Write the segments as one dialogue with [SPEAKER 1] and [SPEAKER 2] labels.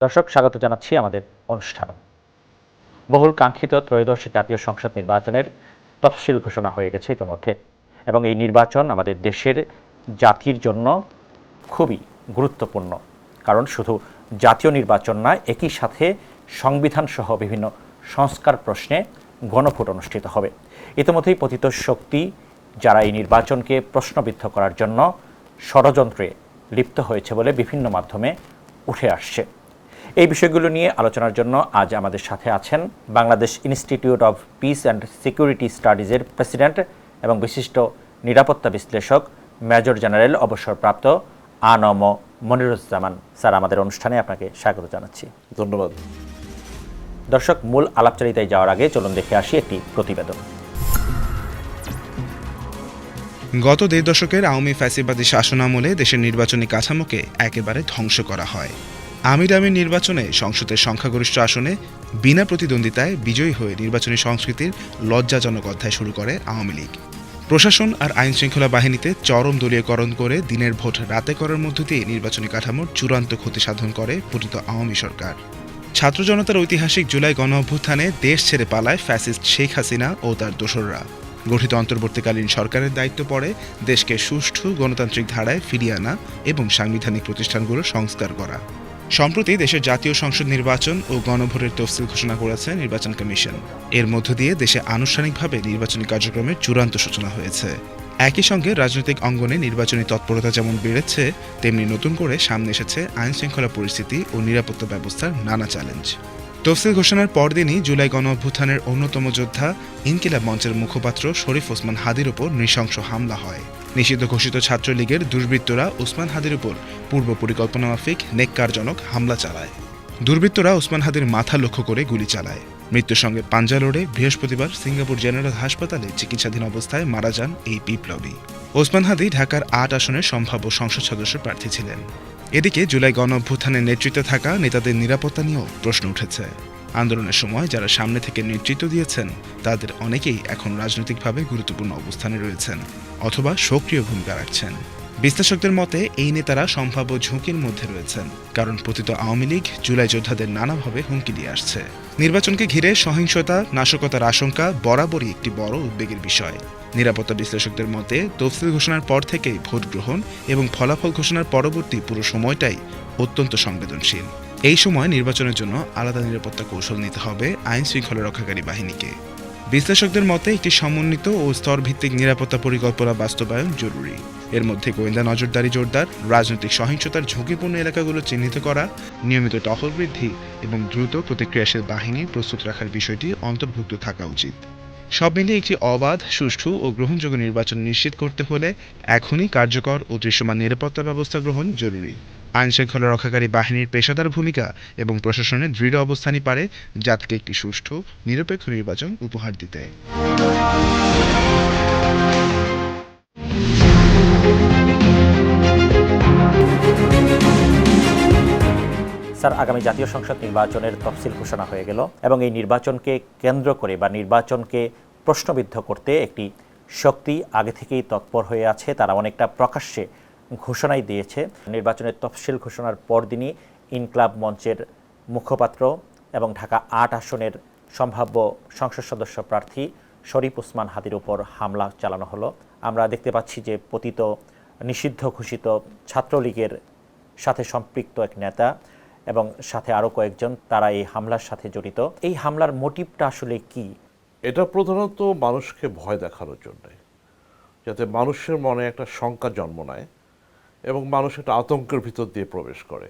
[SPEAKER 1] দর্শক, স্বাগত জানাচ্ছি আমাদের অনুষ্ঠান। বহুল কাঙ্ক্ষিত ত্রয়োদশ জাতীয় সংসদ নির্বাচনের তফসিল ঘোষণা হয়ে গেছে ইতিমধ্যে এবং এই নির্বাচন আমাদের দেশের জাতির জন্য খুবই গুরুত্বপূর্ণ। কারণ শুধু জাতীয় নির্বাচন নয় একই সাথে সংবিধান সহ বিভিন্ন সংস্কার প্রশ্নে গণভোট অনুষ্ঠিত হবে। ইতিমধ্যেই পতিত শক্তি যারা এই নির্বাচনকে প্রশ্নবিদ্ধ করার জন্য ষড়যন্ত্রে লিপ্ত হয়েছে বলে বিভিন্ন মাধ্যমে উঠে আসছে। এই বিষয়গুলো নিয়ে আলোচনার জন্য আজ আমাদের সাথে আছেন Bangladesh institute of peace and security স্টাডিজের president এবং বিশিষ্ট নিরাপত্তা বিশ্লেষক মেজর জেনারেল অবসরপ্রাপ্ত আনম মনিরুজ্জামান। স্যার আমাদের অনুষ্ঠানে আপনাকে স্বাগত জানাচ্ছি।
[SPEAKER 2] ধন্যবাদ।
[SPEAKER 1] দর্শক মূল আলাপচারিতায় যাওয়ার আগে চলুন দেখে আসি একটি প্রতিবেদন।
[SPEAKER 3] গত দেড় দশকের আওয়ামী ফ্যাসিবাদী শাসনামলে দেশের নির্বাচনী কাঠামোকে একেবারে ধ্বংস করা হয়। আমির আমির নির্বাচনে সংসদের সংখ্যাগরিষ্ঠ আসনে বিনা প্রতিদ্বন্দ্বিতায় বিজয়ী হয়ে নির্বাচনী সংস্কৃতির লজ্জাজনক অধ্যায় শুরু করে আওয়ামী লীগ। প্রশাসন আর আইন শৃঙ্খলা বাহিনীতে চরম দলীয়করণ করে দিনের ভোট রাতে করার মধ্য দিয়ে নির্বাচনী কাঠামোর চূড়ান্ত ক্ষতি সাধন করে পতিত আওয়ামী সরকার। ছাত্র জনতার ঐতিহাসিক জুলাই গণ অভ্যুত্থানে দেশ ছেড়ে পালায় ফ্যাসিস্ট শেখ হাসিনা ও তার দোসররা। গঠিত অন্তর্বর্তীকালীন সরকারের দায়িত্ব পড়ে দেশকে সুষ্ঠু গণতান্ত্রিক ধারায় ফিরিয়ে আনা এবং সাংবিধানিক প্রতিষ্ঠানগুলো সংস্কার করা। সম্প্রতি দেশের জাতীয় সংসদ নির্বাচন ও গণভোটের তফসিল ঘোষণা করেছে নির্বাচন কমিশন। এর মধ্য দিয়ে দেশে আনুষ্ঠানিকভাবে নির্বাচনী কার্যক্রমের চূড়ান্ত সূচনা হয়েছে। একই সঙ্গে রাজনৈতিক অঙ্গনে নির্বাচনী তৎপরতা যেমন বেড়েছে, তেমনি নতুন করে সামনে এসেছে আইন শৃঙ্খলা পরিস্থিতি ও নিরাপত্তা ব্যবস্থার নানা চ্যালেঞ্জ। তফসিল ঘোষণার পরদিনই জুলাই গণ অভ্যুত্থানের অন্যতম যোদ্ধা ইনকিলাব মঞ্চের মুখপাত্র শরীফ ওসমান হাদির ওপর নৃশংস হামলা হয়। নিষিদ্ধ ঘোষিত ছাত্রলীগের দুর্বৃত্তরা ওসমান হাদির উপর পূর্ব পরিকল্পনা মাফিক নেককারজনক হামলা চালায়। দুর্বৃত্তরা ওসমান হাদির মাথা লক্ষ্য করে গুলি চালায়। মৃত্যুর সঙ্গে পাঞ্জা লড়ে বৃহস্পতিবার সিঙ্গাপুর জেনারেল হাসপাতালে চিকিৎসাধীন অবস্থায় মারা যান এই বিপ্লবী। ওসমান হাদি ঢাকার আট আসনের সম্ভাব্য সংসদ সদস্য প্রার্থী ছিলেন। এদিকে জুলাই গণ অভ্যুত্থানের নেতৃত্বে থাকা নেতাদের নিরাপত্তা নিয়েও প্রশ্ন উঠেছে। আন্দোলনের সময় যারা সামনে থেকে নেতৃত্ব দিয়েছেন, তাদের অনেকেই এখন রাজনৈতিকভাবে গুরুত্বপূর্ণ অবস্থানে রয়েছেন অথবা সক্রিয় ভূমিকা রাখছেন। বিশ্লেষকদের মতে, এই নেতারা সম্ভাব্য ঝুঁকির মধ্যে রয়েছেন, কারণ পতিত আওয়ামী লীগ জুলাই যোদ্ধাদের নানাভাবে হুমকি দিয়ে আসছে। নির্বাচনকে ঘিরে সহিংসতা, নাশকতার আশঙ্কা বরাবরই একটি বড় উদ্বেগের বিষয়। নিরাপত্তা বিশ্লেষকদের মতে, তফসিল ঘোষণার পর থেকেই ভোট গ্রহণ এবং ফলাফল ঘোষণার পরবর্তী পুরো সময়টাই অত্যন্ত সংবেদনশীল। এই সময় নির্বাচনের জন্য আলাদা নিরাপত্তা কৌশল নিতে হবে আইন শৃঙ্খলা রক্ষাকারী বাহিনীকে। বিশ্লেষকদের মতে, একটি সমন্বিত ও স্তরভিত্তিক নিরাপত্তা পরিকল্পনা বাস্তবায়ন জরুরি। এর মধ্যে গোয়েন্দা নজরদারি জোরদার, রাজনৈতিক সহিংসতার ঝুঁকিপূর্ণ এলাকাগুলো চিহ্নিত করা, নিয়মিত টহল বৃদ্ধি এবং দ্রুত প্রতিক্রিয়াশীল বাহিনী প্রস্তুত রাখার বিষয়টি অন্তর্ভুক্ত থাকা উচিত। সব মিলিয়ে একটি অবাধ, সুষ্ঠু ও গ্রহণযোগ্য নির্বাচন নিশ্চিত করতে হলে এখনই কার্যকর ও দৃশ্যমান নিরাপত্তা ব্যবস্থা গ্রহণ জরুরি। আইন শৃঙ্খলা রক্ষাকারী বাহিনীর পেশাদার ভূমিকা এবং প্রশাসনের দৃঢ় অবস্থানই পারে জাতিকে একটি সুষ্ঠু, নিরপেক্ষ নির্বাচন উপহার দিতে।
[SPEAKER 1] স্যার, আগামী জাতীয় সংসদ নির্বাচনের তফসিল ঘোষণা হয়ে গেল এবং এই নির্বাচনকে কেন্দ্র করে বা নির্বাচনকে প্রশ্নবিদ্ধ করতে একটি শক্তি আগে থেকেই তৎপর হয়ে আছে। তারা অনেকটা প্রকাশ্যে ঘোষণাই দিয়েছে। নির্বাচনের তফসিল ঘোষণার পরদিনই ইনক্লাব মঞ্চের মুখপাত্র এবং ঢাকা আট আসনের সম্ভাব্য সংসদ সদস্য প্রার্থী শরীফ ওসমান হাদির উপর হামলা চালানো হলো। আমরা দেখতে পাচ্ছি যে পতিত, নিষিদ্ধ ঘোষিত ছাত্রলীগের সাথে সম্পৃক্ত এক নেতা এবং সাথে আরও কয়েকজন, তারা এই হামলার সাথে জড়িত। এই হামলার মোটিভটা আসলে কি?
[SPEAKER 2] এটা প্রধানত মানুষকে ভয় দেখানোর জন্য। যাতে মানুষের মনে একটা শঙ্কা জন্ম নেয়। এবং মানুষ একটা আতঙ্কের ভিতর দিয়ে প্রবেশ করে।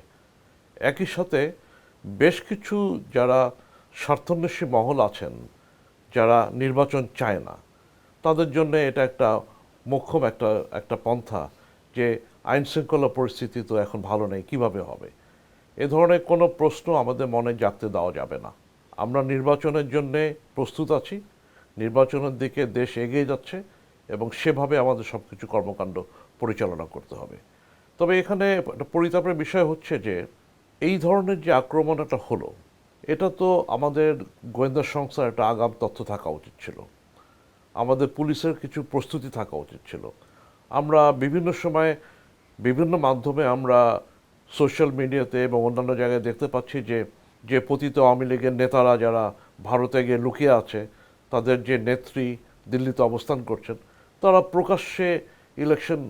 [SPEAKER 2] একই সাথে বেশ কিছু যারা স্বার্থন্বেষী মহল আছেন, যারা নির্বাচন চায় না, তাদের জন্য এটা একটা মোক্ষম একটা একটা পন্থা যে আইন শৃঙ্খলা পরিস্থিতি তো এখন ভালো নেই, কীভাবে হবে? এ ধরনের কোনো প্রশ্ন আমাদের মনে জাগতে দেওয়া যাবে না। আমরা নির্বাচনের জন্য প্রস্তুত আছি, নির্বাচনের দিকে দেশ এগিয়ে যাচ্ছে এবং সেভাবে আমাদের সব কিছু কর্মকাণ্ড পরিচালনা করতে হবে। তবে এখানে একটা পরিতাপের বিষয় হচ্ছে যে, এই ধরনের যে আক্রমণ আক্রমণটা হলো, এটা তো আমাদের গোয়েন্দা সংস্থার একটা আগাম তথ্য থাকা উচিত ছিল। আমাদের পুলিশের কিছু প্রস্তুতি থাকা উচিত ছিল। আমরা বিভিন্ন সময় বিভিন্ন মাধ্যমে আমরা সোশ্যাল মিডিয়াতে এবং অন্যান্য জায়গায় দেখতে পাচ্ছি যে যে পতিত আওয়ামী লীগের নেতারা যারা ভারতে গিয়ে লুকিয়ে আছে, তাদের যে নেত্রী দিল্লিতে অবস্থান করছেন, তারা প্রকাশ্যে ইলেকশন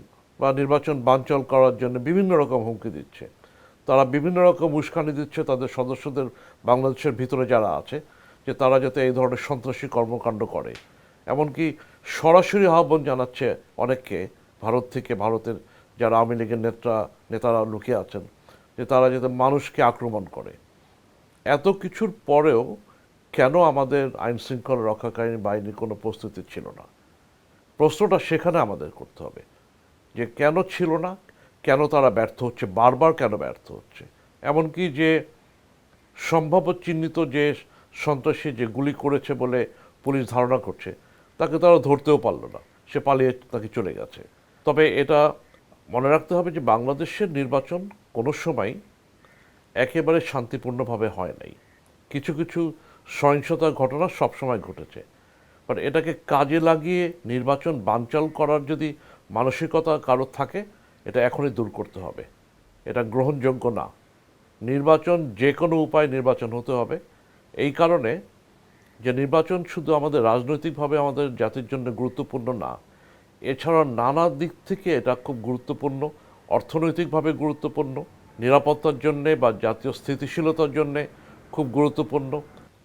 [SPEAKER 2] বা নির্বাচন বানচাল করার জন্য বিভিন্ন রকম হুমকি দিচ্ছে। তারা বিভিন্ন রকম উস্কানি দিচ্ছে তাদের সদস্যদের, বাংলাদেশের ভিতরে যারা আছে, যে তারা যাতে এই ধরনের সন্ত্রাসী কর্মকাণ্ড করে। এমনকি সরাসরি আহ্বান জানাচ্ছে অনেককে, ভারত থেকে ভারতের যারা আওয়ামী লীগের নেতা, নেতারা লুকিয়ে আছেন, যে তারা যাতে মানুষকে আক্রমণ করে। এত কিছুর পরেও কেন আমাদের আইন শৃঙ্খলা রক্ষাকারী বাহিনীর কোনো প্রস্তুতি ছিল না? প্রশ্নটা সেখানে আমাদের করতে হবে। যে কেন ছিল না, কেন তারা ব্যর্থ হচ্ছে, বারবার কেন ব্যর্থ হচ্ছে? এমনকি যে সম্ভাব্য চিহ্নিত যে সন্ত্রাসী যে গুলি করেছে বলে পুলিশ ধারণা করছে, তাকে তারা ধরতেও পারল না। সে পালিয়ে তাকে চলে গেছে। তবে এটা মনে রাখতে হবে যে বাংলাদেশের নির্বাচন কোনো সময় একেবারে শান্তিপূর্ণভাবে হয় নাই। কিছু কিছু সহিংসতার ঘটনা সবসময় ঘটেছে। বাট এটাকে কাজে লাগিয়ে নির্বাচন বানচাল করার যদি মানসিকতা কারও থাকে, এটা এখনই দূর করতে হবে। এটা গ্রহণযোগ্য না। নির্বাচন যে কোনো উপায় নির্বাচন হতে হবে। এই কারণে যে নির্বাচন শুধু আমাদের রাজনৈতিকভাবে আমাদের জাতির জন্য গুরুত্বপূর্ণ না এছাড়া নানা দিক থেকে এটা খুব গুরুত্বপূর্ণ, অর্থনৈতিকভাবে গুরুত্বপূর্ণ, নিরাপত্তার জন্যে বা জাতীয় স্থিতিশীলতার জন্যে খুব গুরুত্বপূর্ণ।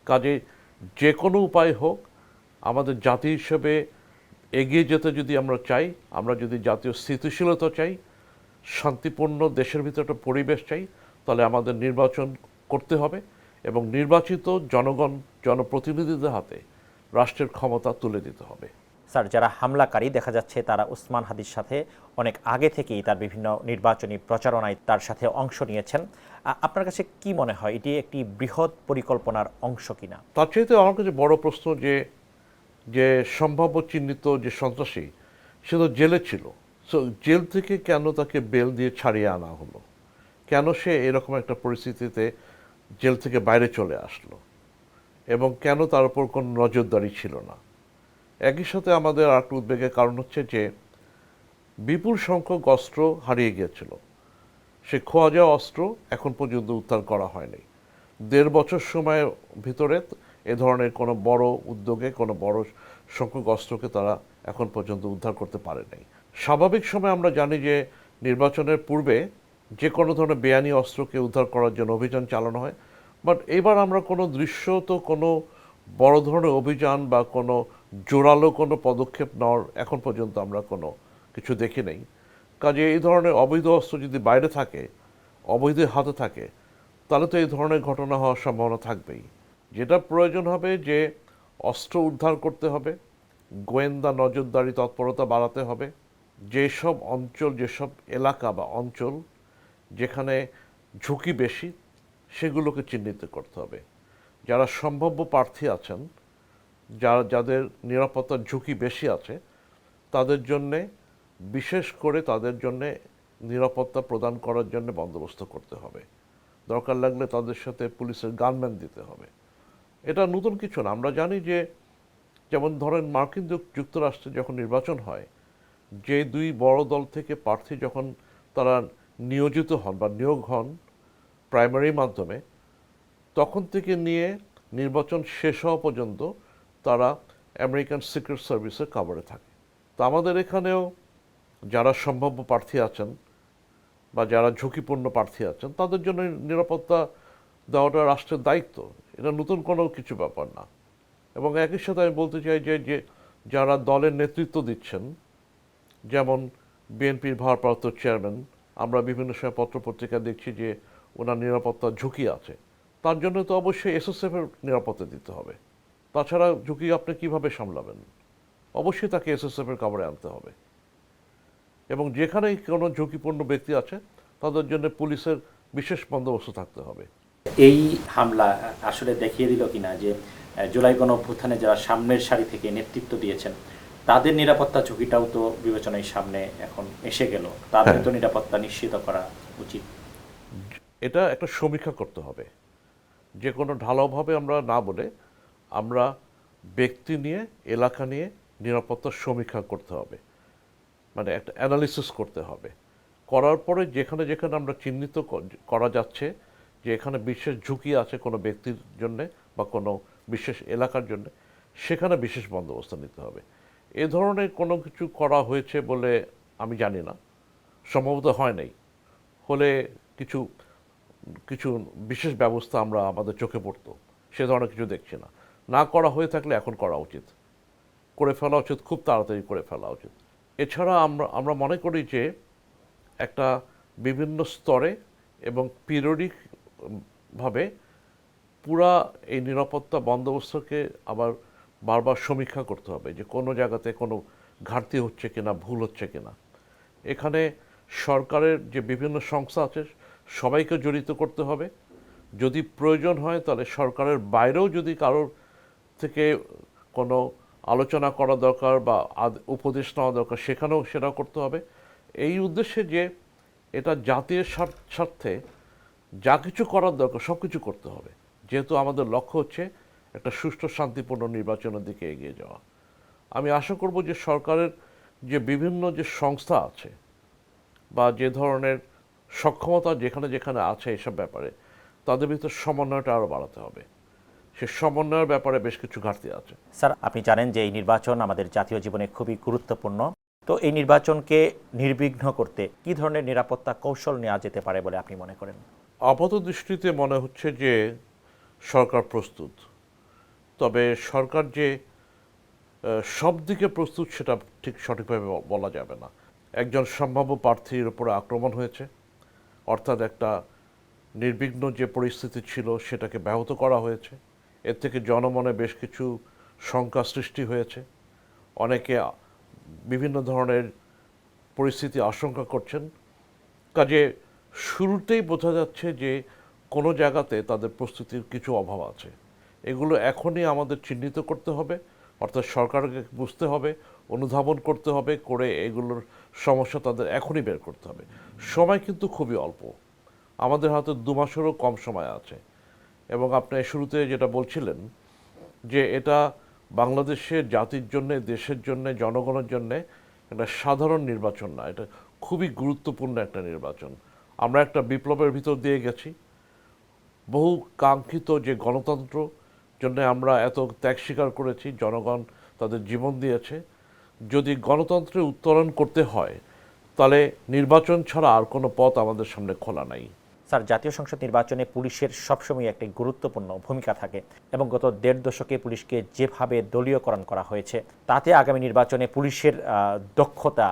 [SPEAKER 2] কাজে যে কোনো উপায় হোক, আমাদের জাতি হিসেবে এগিয়ে যেতে যদি আমরা চাই আমরা যদি জাতীয় স্থিতিশীলতা চাই শান্তিপূর্ণ দেশের ভিতরে একটা পরিবেশ চাই তাহলে আমাদের নির্বাচন করতে হবে এবং নির্বাচিত জনগণ জনপ্রতিনিধিদের হাতে রাষ্ট্রের ক্ষমতা তুলে দিতে হবে।
[SPEAKER 1] স্যার যারা হামলাকারী দেখা যাচ্ছে তারা উসমান হাদির সাথে অনেক আগে থেকেই তার বিভিন্ন নির্বাচনী প্রচারণায় তার সাথে অংশ নিয়েছেন। আপনার কাছে কি মনে হয় এটি একটি বৃহৎ পরিকল্পনার অংশ কিনা?
[SPEAKER 2] তার চাইতে আমার কাছে বড় প্রশ্ন যে যে সম্ভাব্য চিহ্নিত যে সন্ত্রাসী, সে তো জেলে ছিল। সো জেল থেকে কেন তাকে বেল দিয়ে ছাড়িয়ে আনা হলো? কেন সে এরকম একটা পরিস্থিতিতে জেল থেকে বাইরে চলে আসলো? এবং কেন তার উপর কোনো নজরদারি ছিল না? একই সাথে আমাদের একটা উদ্বেগের কারণ হচ্ছে যে, বিপুল সংখ্যক অস্ত্র হারিয়ে গিয়েছিল। সে খোয়া যাওয়া অস্ত্র এখন পর্যন্ত উদ্ধার করা হয়নি। দেড় বছর সময়ের ভিতরে এ ধরনের কোনো বড় উদ্যোগে, কোনো বড় সংখ্যক অস্ত্রকে তারা এখন পর্যন্ত উদ্ধার করতে পারে নাই। স্বাভাবিক সময় আমরা জানি যে নির্বাচনের পূর্বে যে কোনো ধরনের বেআইনি অস্ত্রকে উদ্ধার করার জন্য অভিযান চালানো হয়, বাট এবার আমরা কোনো দৃশ্য তো কোনো বড় ধরনের অভিযান বা কোনো জোরালো কোনো পদক্ষেপ নেওয়ার এখন পর্যন্ত আমরা কোনো কিছু দেখি নেই। কাজে এই ধরনের অবৈধ অস্ত্র যদি বাইরে থাকে, অবৈধ হাতে থাকে, তাহলে তো এই ধরনের ঘটনা হওয়ার সম্ভাবনা থাকবেই। যেটা প্রয়োজন হবে যে অস্ত্র উদ্ধার করতে হবে, গোয়েন্দা নজরদারি তৎপরতা বাড়াতে হবে, যেসব অঞ্চল, যেসব এলাকা বা অঞ্চল যেখানে ঝুঁকি বেশি, সেগুলোকে চিহ্নিত করতে হবে। যারা সম্ভাব্য প্রার্থী আছেন, যারা, যাদের নিরাপত্তার ঝুঁকি বেশি আছে, তাদের জন্যে, বিশেষ করে তাদের জন্যে নিরাপত্তা প্রদান করার জন্য বন্দোবস্ত করতে হবে। দরকার লাগলে তাদের সাথে পুলিশের গানম্যান দিতে হবে। এটা নতুন কিছু না। আমরা জানি যে, যেমন ধরেন মার্কিন যুক- যুক্তরাষ্ট্রে যখন নির্বাচন হয়, যে দুই বড় দল থেকে প্রার্থী যখন তারা নিয়োজিত হন বা নিয়োগ হন প্রাইমারির মাধ্যমে, তখন থেকে নিয়ে নির্বাচন শেষ হওয়া পর্যন্ত তারা আমেরিকান সিক্রেট সার্ভিসের কাভারে থাকে। তো আমাদের এখানেও যারা সম্ভাব্য প্রার্থী আছেন বা যারা ঝুঁকিপূর্ণ প্রার্থী আছেন, তাদের জন্য নিরাপত্তা দেওয়াটা রাষ্ট্রের দায়িত্ব। এটা নতুন কোনো কিছু ব্যাপার না। এবং একই সাথে আমি বলতে চাই যে যে যারা দলের নেতৃত্ব দিচ্ছেন, যেমন বিএনপির ভারপ্রাপ্ত চেয়ারম্যান, আমরা বিভিন্ন সময় পত্রপত্রিকা দেখছি যে ওনার নিরাপত্তার ঝুঁকি আছে। তার জন্য তো অবশ্যই এসএসএফের নিরাপত্তা দিতে হবে। তাছাড়া ঝুঁকি আপনি কীভাবে সামলাবেন? অবশ্যই তাকে এসএসএফের কাভারে আনতে হবে। এবং যেখানেই কোনো ঝুঁকিপূর্ণ ব্যক্তি আছে, তাদের জন্য পুলিশের বিশেষ বন্দোবস্ত থাকতে হবে।
[SPEAKER 4] এই হামলা আসলে দেখিয়ে দিল কিনা যে জুলাই গণ অভ্যুত্থানে যারা সামনের সারি থেকে নেতৃত্ব দিয়েছেন তাদের নিরাপত্তা ঝুঁকিটাও তো বিবেচনায় সামনে এখন এসে গেল। তাদের তো নিরাপত্তা নিশ্চিত করা উচিত।
[SPEAKER 2] এটা একটা সমীক্ষা করতে হবে। যে কোনো ঢালাওভাবে আমরা না বলে আমরা ব্যক্তি নিয়ে এলাকা নিয়ে নিরাপত্তার সমীক্ষা করতে হবে। মানে একটা অ্যানালিসিস করতে হবে। করার পরে যেখানে যেখানে আমরা চিহ্নিত করা যাচ্ছে যে এখানে বিশেষ ঝুঁকি আছে কোনো ব্যক্তির জন্য বা কোনো বিশেষ এলাকার জন্য, সেখানে বিশেষ বন্দোবস্ত নিতে হবে। এ ধরনের কোনো কিছু করা হয়েছে বলে আমি জানি না। সম্ভবত হয় নাই। হলে কিছু কিছু বিশেষ ব্যবস্থা আমরা আমাদের চোখে পড়তো। সে ধরনের কিছু দেখছি না। না করা হয়ে থাকলে এখন করা উচিত। করে ফেলা উচিত, খুব তাড়াতাড়ি করে ফেলা উচিত। এছাড়া আমরা আমরা মনে করি যে একটা বিভিন্ন স্তরে এবং পিরিয়ডিক ভাবে পুরা এই নিরাপত্তা বন্দোবস্তকে আবার বারবার সমীক্ষা করতে হবে যে কোনো জায়গাতে কোনো ঘাটতি হচ্ছে কিনা, ভুল হচ্ছে কিনা। এখানে সরকারের যে বিভিন্ন সংস্থা আছে, সবাইকে জড়িত করতে হবে। যদি প্রয়োজন হয় তাহলে সরকারের বাইরেও যদি কারোর থেকে কোনো আলোচনা করা দরকার বা উপদেশ নেওয়া দরকার, সেখানেও সেটা করতে হবে। এই উদ্দেশ্যে যে এটা জাতীয় স্বার্থে যা কিছু করার দরকার, সব কিছু করতে হবে। যেহেতু আমাদের লক্ষ্য হচ্ছে একটা সুষ্ঠু, শান্তিপূর্ণ নির্বাচনের দিকে এগিয়ে যাওয়া। আমি আশা করব যে সরকারের যে বিভিন্ন যে সংস্থা আছে বা যে ধরনের সক্ষমতা যেখানে যেখানে আছে এসব ব্যাপারে, তাদের ভিতর সমন্বয়টা আরও বাড়াতে হবে। সে সমন্বয়ের ব্যাপারে বেশ কিছু ঘাটতি আছে।
[SPEAKER 1] স্যার, আপনি জানেন যে এই নির্বাচন আমাদের জাতীয় জীবনে খুবই গুরুত্বপূর্ণ। তো এই নির্বাচনকে নির্বিঘ্ন করতে কি ধরনের নিরাপত্তা কৌশল নেওয়া যেতে পারে বলে আপনি মনে করেন?
[SPEAKER 2] আপাত দৃষ্টিতে মনে হচ্ছে যে সরকার প্রস্তুত। তবে সরকার যে সব দিকে প্রস্তুত সেটা ঠিক সঠিকভাবে বলা যাবে না। একজন সম্ভাব্য প্রার্থীর উপরে আক্রমণ হয়েছে। অর্থাৎ একটা নির্বিঘ্ন যে পরিস্থিতি ছিল সেটাকে ব্যাহত করা হয়েছে। এর থেকে জনমনে বেশ কিছু শঙ্কা সৃষ্টি হয়েছে। অনেকে বিভিন্ন ধরনের পরিস্থিতি আশঙ্কা করছেন। কাজে শুরুতেই বোঝা যাচ্ছে যে কোনো জায়গাতে তাদের প্রস্তুতির কিছু অভাব আছে। এগুলো এখনই আমাদের চিহ্নিত করতে হবে, অর্থাৎ সরকারকে বুঝতে হবে, অনুধাবন করতে হবে, করে এগুলোর সমস্যা তাদের এখনই বের করতে হবে। সময় কিন্তু খুবই অল্প। আমাদের হাতে দু মাসেরও কম সময় আছে। এবং আপনি শুরুতে যেটা বলছিলেন যে এটা বাংলাদেশের জাতির জন্য, দেশের জন্য, জনগণের জন্য একটা সাধারণ নির্বাচন না, এটা খুবই গুরুত্বপূর্ণ একটা নির্বাচন। আমরা একটা বিপ্লবের ভিতর দিয়ে গেছি। বহু কাঙ্ক্ষিত যে গণতন্ত্র জন্য আমরা এত ত্যাগ স্বীকার করেছি, জনগণ তাদের জীবন দিয়েছে। যদি গণতন্ত্রে উত্তরণ করতে হয়, তাহলে নির্বাচন ছাড়া আর কোনো পথ আমাদের সামনে খোলা নাই।
[SPEAKER 1] স্যার, জাতীয় সংসদ নির্বাচনে পুলিশের সবসময় একটি গুরুত্বপূর্ণ ভূমিকা থাকে এবং গত দেড় দশকে পুলিশকে যেভাবে দলীয়করণ করা হয়েছে, তাতে আগামী নির্বাচনে পুলিশের দক্ষতা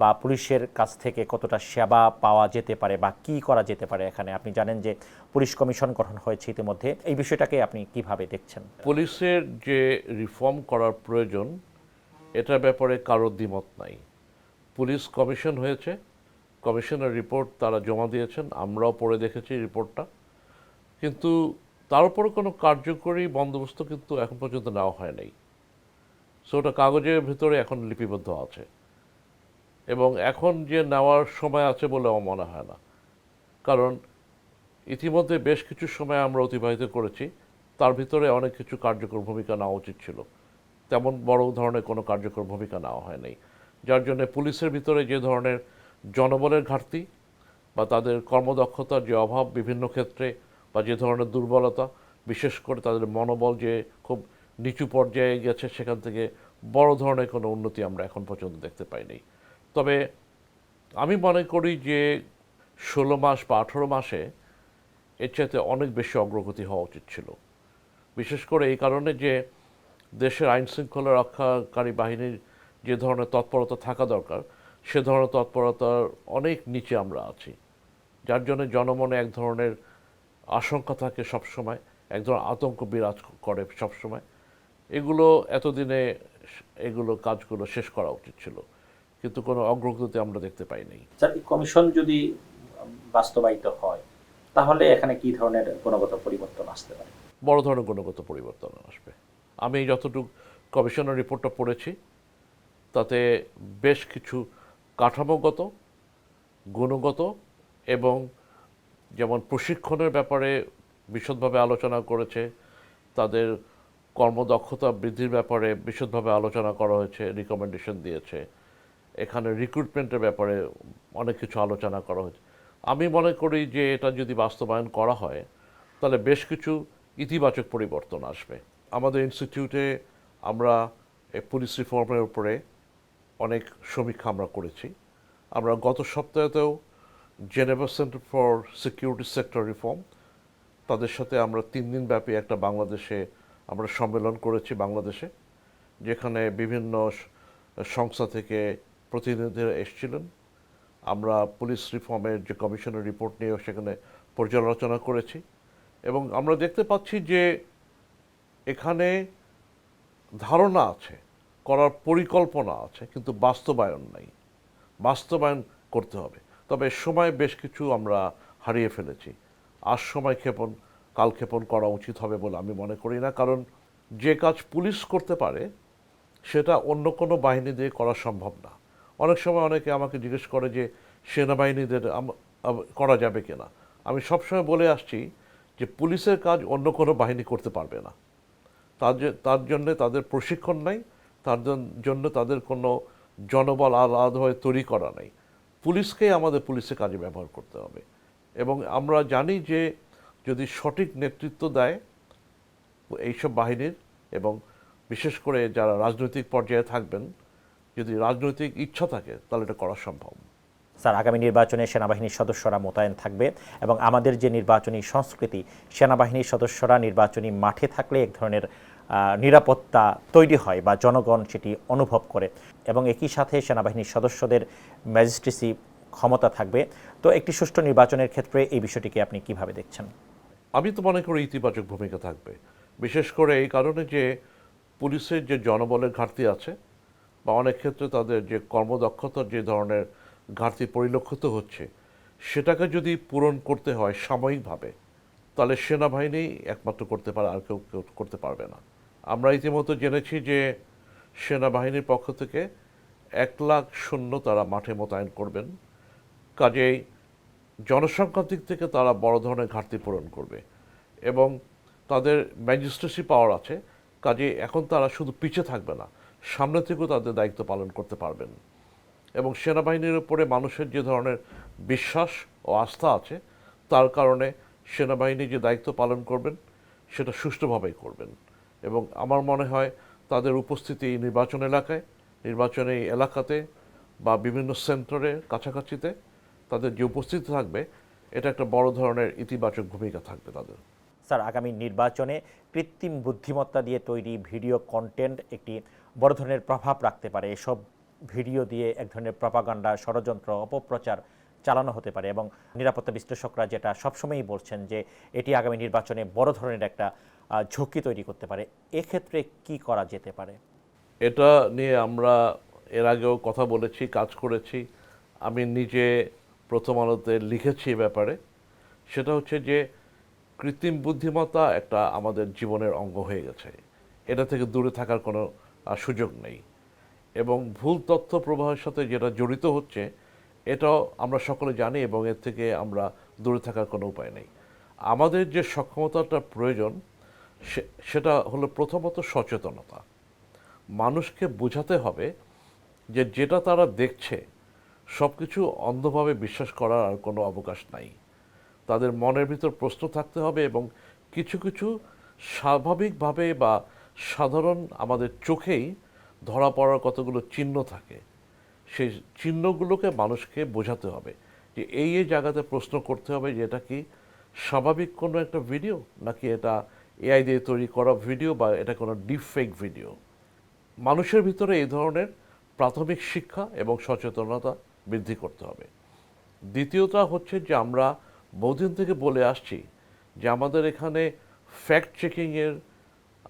[SPEAKER 1] বা পুলিশের কাছ থেকে কতটা সেবা পাওয়া যেতে পারে বা কি করা যেতে পারে এখানে? আপনি জানেন যে পুলিশ কমিশন গঠন হয়েছে ইতিমধ্যে। এই বিষয়টাকে আপনি কীভাবে দেখছেন?
[SPEAKER 2] পুলিশের যে রিফর্ম করার প্রয়োজন, এটার ব্যাপারে কারও দ্বিমত নাই। পুলিশ কমিশন হয়েছে, কমিশনের রিপোর্ট তারা জমা দিয়েছেন, আমরাও পড়ে দেখেছি রিপোর্টটা। কিন্তু তার উপরে কোনো কার্যকরী বন্দোবস্ত কিন্তু এখন পর্যন্ত নেওয়া হয় নাই। সো ওটা কাগজের ভিতরে এখন লিপিবদ্ধ আছে। এবং এখন যে নেওয়ার সময় আছে বলে আমার মনে হয় না। কারণ ইতিমধ্যে বেশ কিছু সময় আমরা অতিবাহিত করেছি, তার ভিতরে অনেক কিছু কার্যকর ভূমিকা নেওয়া উচিত ছিল। তেমন বড় ধরনের কোনো কার্যকর ভূমিকা নেওয়া হয় নাই যার জন্য পুলিশের ভিতরে যে ধরনের জনবলের ঘাটতি বা তাদের কর্মদক্ষতার যে অভাব বিভিন্ন ক্ষেত্রে বা যে ধরনের দুর্বলতা, বিশেষ করে তাদের মনোবল যে খুব নিচু পর্যায়ে গেছে, সেখান থেকে বড় ধরনের কোনো উন্নতি আমরা এখন পর্যন্ত দেখতে পাইনি। তবে আমি মনে করি যে ষোলো মাস বা আঠেরো মাসে এর চাইতে অনেক বেশি অগ্রগতি হওয়া উচিত ছিল। বিশেষ করে এই কারণে যে দেশের আইন শৃঙ্খলা রক্ষাকারী বাহিনীর যে ধরনের তৎপরতা থাকা দরকার, সে ধরনের তৎপরতার অনেক নিচে আমরা আছি। যার জন্য জনমনে এক ধরনের আশঙ্কা থাকে সবসময়, এক ধরনের আতঙ্ক বিরাজ করে সবসময়। এগুলো এতদিনে এগুলো কাজগুলো শেষ করা উচিত ছিল। কিন্তু কোনো অগ্রগতি আমরা দেখতে পাইনি
[SPEAKER 4] স্যার কমিশন যদি বাস্তবায়িত হয় তাহলে এখানে কি ধরনের গুণগত পরিবর্তন আসতে পারে?
[SPEAKER 2] বড় ধরনের গুণগত পরিবর্তন আসবে। আমি যতটুকু কমিশনের রিপোর্টটা পড়েছি তাতে বেশ কিছু কাঠামোগত গুণগত এবং যেমন প্রশিক্ষণের ব্যাপারে বিশদভাবে আলোচনা করেছে তাদের কর্মদক্ষতা বৃদ্ধির ব্যাপারে বিশদভাবে আলোচনা করা হয়েছে রিকমেন্ডেশন দিয়েছে। এখানে রিক্রুটমেন্টের ব্যাপারে অনেক কিছু আলোচনা করা হয়েছে। আমি মনে করি যে এটা যদি বাস্তবায়ন করা হয়, তাহলে বেশ কিছু ইতিবাচক পরিবর্তন আসবে। আমাদের ইনস্টিটিউটে আমরা পুলিশ রিফর্মের উপরে অনেক সমীক্ষা আমরা করেছি। আমরা গত সপ্তাহেতেও Geneva centre for security sector reform তাদের সাথে আমরা তিন দিন ব্যাপী একটা বাংলাদেশে আমরা সম্মেলন করেছি বাংলাদেশে, যেখানে বিভিন্ন সংস্থা থেকে প্রতিনিধিরা এসেছিলেন। আমরা পুলিশ রিফর্মের যে কমিশনের রিপোর্ট নিয়েও সেখানে পর্যালোচনা করেছি এবং আমরা দেখতে পাচ্ছি যে এখানে ধারণা আছে, করার পরিকল্পনা আছে, কিন্তু বাস্তবায়ন নাই। বাস্তবায়ন করতে হবে। তবে সময় বেশ কিছু আমরা হারিয়ে ফেলেছি। আর সময় ক্ষেপণ, কাল ক্ষেপণ করা উচিত হবে বলে আমি মনে করি না, কারণ যে কাজ পুলিশ করতে পারে, সেটা অন্য কোনো বাহিনী দিয়ে করা সম্ভব না। অনেক সময় অনেকে আমাকে জিজ্ঞেস করে যে, সেনাবাহিনীদের করা যাবে কিনা? আমি সবসময় বলে আসছি যে, পুলিশের কাজ অন্য কোনো বাহিনী করতে পারবে না। তার তার জন্য তাদের প্রশিক্ষণ নাই, তার জন্য তাদের কোনো জনবল আলাদাভাবে তৈরি করা নাই। পুলিশকেই আমাদের পুলিশের কাজে ব্যবহার করতে হবে। এবং আমরা জানি যে, যদি সঠিক নেতৃত্ব দেয় এইসব বাহিনীর এবং বিশেষ করে যারা রাজনৈতিক পর্যায়ে থাকবেন যদি রাজনৈতিক ইচ্ছা থাকে তাহলে এটা করা সম্ভব।
[SPEAKER 1] স্যার আগামী নির্বাচনে সেনাবাহিনীর সদস্যরা মোতায়েন থাকবে এবং আমাদের যে নির্বাচনী সংস্কৃতি সেনাবাহিনীর সদস্যরা নির্বাচনী মাঠে থাকলে এক ধরনের নিরাপত্তা তৈরি হয় বা জনগণ সেটি অনুভব করে। এবং একই সাথে সেনাবাহিনীর সদস্যদের ম্যাজিস্ট্রেসি ক্ষমতা থাকবে। তো একটি সুষ্ঠু নির্বাচনের ক্ষেত্রে এই বিষয়টিকে আপনি কীভাবে দেখছেন?
[SPEAKER 2] আমি তো মনে করি ইতিবাচক ভূমিকা থাকবে। বিশেষ করে এই কারণে যে পুলিশের যে জনবলের ঘাটতি আছে বা অনেক ক্ষেত্রে তাদের যে কর্মদক্ষতার যে ধরনের ঘাটতি পরিলক্ষিত হচ্ছে, সেটাকে যদি পূরণ করতে হয় সাময়িকভাবে, তাহলে সেনাবাহিনী একমাত্র করতে পারে, আর কেউ কেউ করতে পারবে না। আমরা ইতিমধ্যে জেনেছি যে সেনাবাহিনীর পক্ষ থেকে এক লাখ শূন্য তারা মাঠে মোতায়েন করবেন। কাজেই জনসংখ্যার দিক থেকে তারা বড় ধরনের ঘাটতি পূরণ করবে এবং তাদের ম্যাজিস্ট্রেসি পাওয়ার আছে। কাজে এখন তারা শুধু পিছে থাকবে না সামনে থেকেও তাদের দায়িত্ব পালন করতে পারবেন। এবং সেনাবাহিনীর উপরে মানুষের যে ধরনের বিশ্বাস ও আস্থা আছে, তার কারণে সেনাবাহিনী যে দায়িত্ব পালন করবেন, সেটা সুষ্ঠুভাবেই করবেন। এবং আমার মনে হয় তাদের উপস্থিতি নির্বাচন এলাকায়, নির্বাচনী এলাকাতে বা বিভিন্ন সেন্টারে কাছাকাছিতে তাদের যে উপস্থিতি থাকবে, এটা একটা বড় ধরনের ইতিবাচক ভূমিকা থাকবে তাদের।
[SPEAKER 1] স্যার, আগামী নির্বাচনে কৃত্রিম বুদ্ধিমত্তা দিয়ে তৈরি ভিডিও কন্টেন্ট একটি বড় ধরনের প্রভাব রাখতে পারে। এসব ভিডিও দিয়ে এক ধরনের প্রপাগান্ডা, ষড়যন্ত্র, অপপ্রচার চালানো হতে পারে এবং নিরাপত্তা বিশ্লেষকরা যেটা সবসময়ই বলছেন যে, এটি আগামী নির্বাচনে বড় ধরনের একটা ঝুঁকি তৈরি করতে পারে। এক্ষেত্রে কি করা যেতে পারে?
[SPEAKER 2] এটা নিয়ে আমরা এর আগেও কথা বলেছি, কাজ করেছি। আমি নিজে প্রথম আলোতে লিখেছি ব্যাপারে। সেটা হচ্ছে যে, কৃত্রিম বুদ্ধিমত্তা একটা আমাদের জীবনের অঙ্গ হয়ে গেছে। এটা থেকে দূরে থাকার কোনো সুযোগ নেই। এবং ভুল তথ্য প্রবাহের সাথে যেটা জড়িত হচ্ছে, এটাও আমরা সকলে জানি এবং এর থেকে আমরা দূরে থাকার কোনো উপায় নেই। আমাদের যে সক্ষমতাটা প্রয়োজন সেটা হলো প্রথমত সচেতনতা। মানুষকে বোঝাতে হবে যে যেটা তারা দেখছে সব কিছু অন্ধভাবে বিশ্বাস করার আর কোনো অবকাশ নাই। তাদের মনের ভিতর প্রশ্ন থাকতে হবে এবং কিছু কিছু স্বাভাবিকভাবে বা সাধারণ আমাদের চোখেই ধরা পড়ার কতগুলো চিহ্ন থাকে, সেই চিহ্নগুলোকে মানুষকে বোঝাতে হবে যে এই এই জায়গাতে প্রশ্ন করতে হবে যে এটা কি স্বাভাবিক কোনো একটা ভিডিও, নাকি এটা এআই দিয়ে তৈরি করা ভিডিও বা এটা কোনো ডিপ ফেক ভিডিও? মানুষের ভিতরে এই ধরনের প্রাথমিক শিক্ষা এবং সচেতনতা বৃদ্ধি করতে হবে। দ্বিতীয়টা হচ্ছে যে আমরা বহুদিন থেকে বলে আসছি যে আমাদের এখানে ফ্যাক্ট চেকিংয়ের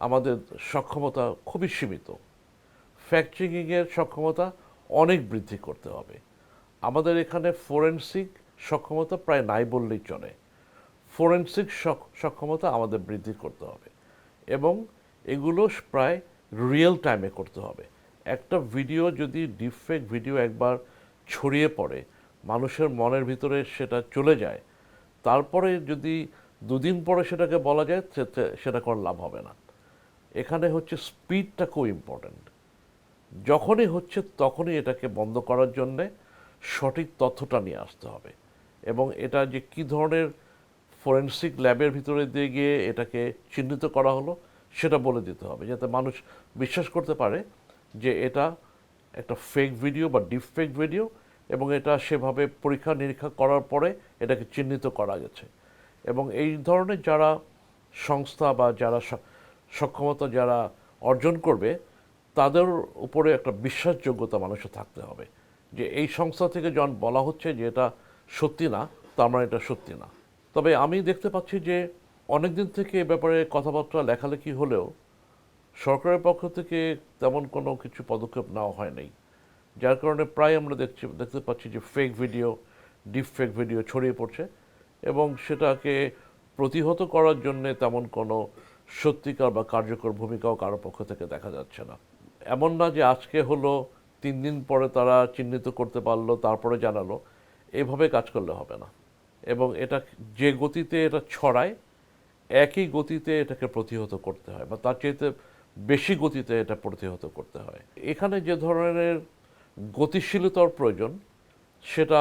[SPEAKER 2] আমাদের সক্ষমতা খুবই সীমিত। ফ্যাক্ট চেকিংয়ের সক্ষমতা অনেক বৃদ্ধি করতে হবে। আমাদের এখানে ফোরেন্সিক সক্ষমতা প্রায় নাই বললেই চলে। ফোরেন্সিক সক্ষমতা আমাদের বৃদ্ধি করতে হবে এবং এগুলো প্রায় রিয়েল টাইমে করতে হবে। একটা ভিডিও যদি ডিফেক্ট ভিডিও একবার ছড়িয়ে পড়ে, মানুষের মনের ভিতরে সেটা চলে যায়, তারপরে যদি দুদিন পরে সেটাকে বলা যায় সেটা কোনো লাভ হবে না। এখানে হচ্ছে স্পিডটা খুব ইম্পর্ট্যান্ট যখনই হচ্ছে তখনই এটাকে বন্ধ করার জন্যে সঠিক তথ্যটা নিয়ে আসতে হবে। এবং এটা যে কি ধরনের ফরেন্সিক ল্যাবের ভিতরে দিয়ে গিয়ে এটাকে চিহ্নিত করা হলো, সেটা বলে দিতে হবে। যাতে মানুষ বিশ্বাস করতে পারে যে এটা একটা ফেক ভিডিও বা ডিপ ফেক ভিডিও এবং এটা সেভাবে পরীক্ষা নিরীক্ষা করার পরে এটাকে চিহ্নিত করা গেছে। এবং এই ধরনের যারা সংস্থা বা যারা সক্ষমতা যারা অর্জন করবে, তাদের উপরে একটা বিশ্বাসযোগ্যতা মানুষের থাকতে হবে। যে এই সংস্থা থেকে যখন বলা হচ্ছে যে এটা সত্যি না, তার মানে এটা সত্যি না। তবে আমি দেখতে পাচ্ছি যে অনেক দিন থেকে এ ব্যাপারে কথাবার্তা, লেখালেখি হলেও সরকারের পক্ষ থেকে তেমন কোনো কিছু পদক্ষেপ নেওয়া হয় নাই। যার কারণে প্রায় আমরা দেখছি, দেখতে পাচ্ছি যে fake video deep fake video ছড়িয়ে পড়ছে এবং সেটাকে প্রতিহত করার জন্যে তেমন কোনো সত্যিকার বা কার্যকর ভূমিকাও কারও পক্ষ থেকে দেখা যাচ্ছে না। এমন না যে আজকে হলো, তিন দিন পরে তারা চিহ্নিত করতে পারল, তারপরে জানালো, এভাবে কাজ করলে হবে না। এবং এটা যে গতিতে এটা ছড়ায়, একই গতিতে এটাকে প্রতিহত করতে হয় বা তার চাইতে বেশি গতিতে এটা প্রতিহত করতে হয়। এখানে যে ধরনের গতিশীলতার প্রয়োজন, সেটা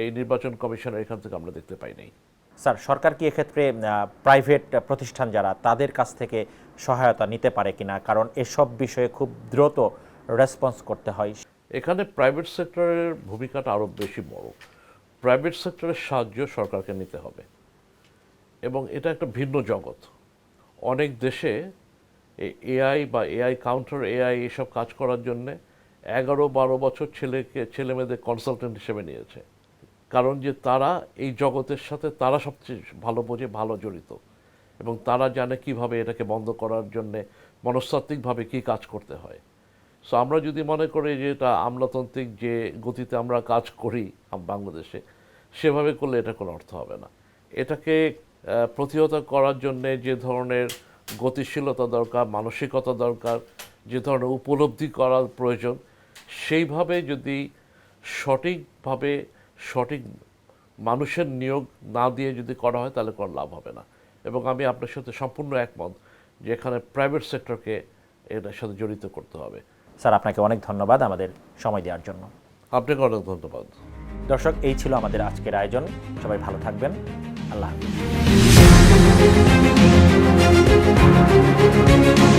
[SPEAKER 2] এই নির্বাচন কমিশনের এখান থেকে আমরা দেখতে পাই নাই।
[SPEAKER 1] স্যার, সরকার কি এক্ষেত্রে প্রাইভেট প্রতিষ্ঠান যারা, তাদের কাছ থেকে সহায়তা নিতে পারে কিনা? কারণ এসব বিষয়ে খুব দ্রুত রেসপন্স করতে হয়।
[SPEAKER 2] এখানে প্রাইভেট সেক্টরের ভূমিকাটা আরও বেশি বড়। প্রাইভেট সেক্টরের সাহায্য সরকারকে নিতে হবে। এবং এটা একটা ভিন্ন জগৎ। অনেক দেশে এআই বা এআই কাউন্টার এআই এসব কাজ করার জন্যে এগারো বারো বছর ছেলেকে ছেলে মেয়েদের কনসালটেন্ট হিসেবে নিয়েছে। কারণ যে তারা এই জগতের সাথে তারা সবচেয়ে ভালো বোঝে, ভালো জড়িত। এবং তারা জানে কীভাবে এটাকে বন্ধ করার জন্যে মনস্তাত্ত্বিকভাবে কী কাজ করতে হয়। সো আমরা যদি মনে করি যে এটা আমলাতান্ত্রিক যে গতিতে আমরা কাজ করি বাংলাদেশে, সেভাবে করলে এটা কোনো অর্থ হবে না। এটাকে প্রতিহত করার জন্যে যে ধরনের গতিশীলতা দরকার, মানসিকতা দরকার, যে ধরনের উপলব্ধি করার প্রয়োজন, সেইভাবে যদি সঠিকভাবে সঠিক মানুষের নিয়োগ না দিয়ে যদি করা হয় তাহলে কোনো লাভ হবে না। এবং আমি আপনার সাথে সম্পূর্ণ একমত যে এখানে প্রাইভেট সেক্টরকে এটার সাথে জড়িত করতে হবে।
[SPEAKER 1] স্যার আপনাকে অনেক ধন্যবাদ আমাদের সময় দেওয়ার জন্য।
[SPEAKER 2] আপনাকে অনেক ধন্যবাদ।
[SPEAKER 1] দর্শক এই ছিল আমাদের আজকের আয়োজন। সবাই ভালো থাকবেন। আল্লাহ হাফিজ।